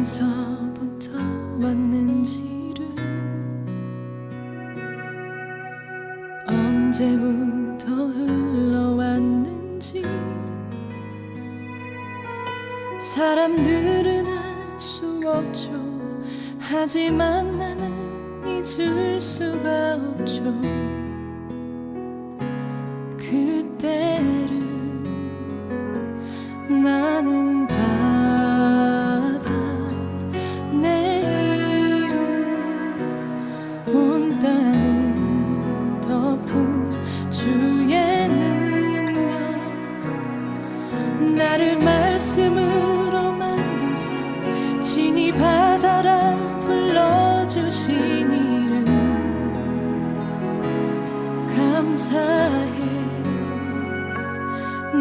어디서부터 왔는지를 언제부터 흘러왔는지 사람들은 알 수 없죠. 하지만 나는 잊을 수가 없죠. 그때를 나는 나를 말씀으로 만드사 진이 바다라 불러주신 이를 감사해.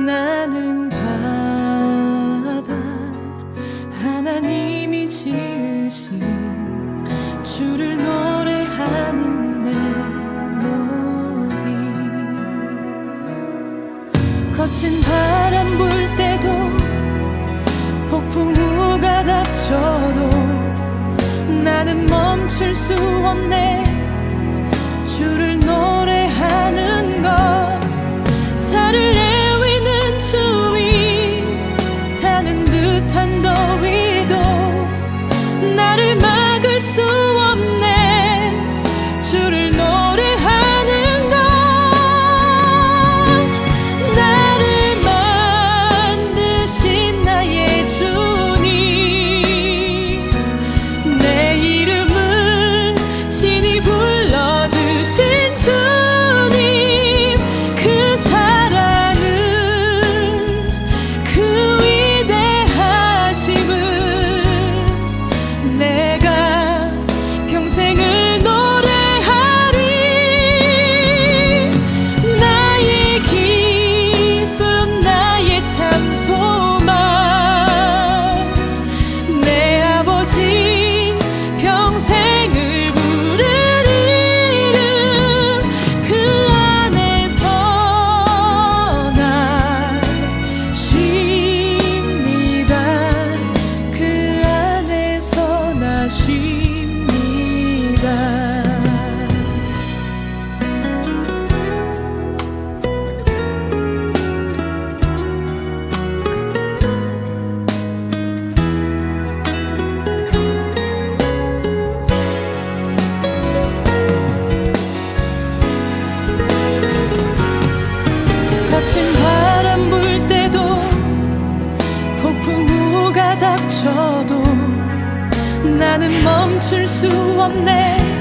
나는 바 폭풍우가 닥쳐도 나는 멈출 수 없네. 주를 나는 멈출 수 없네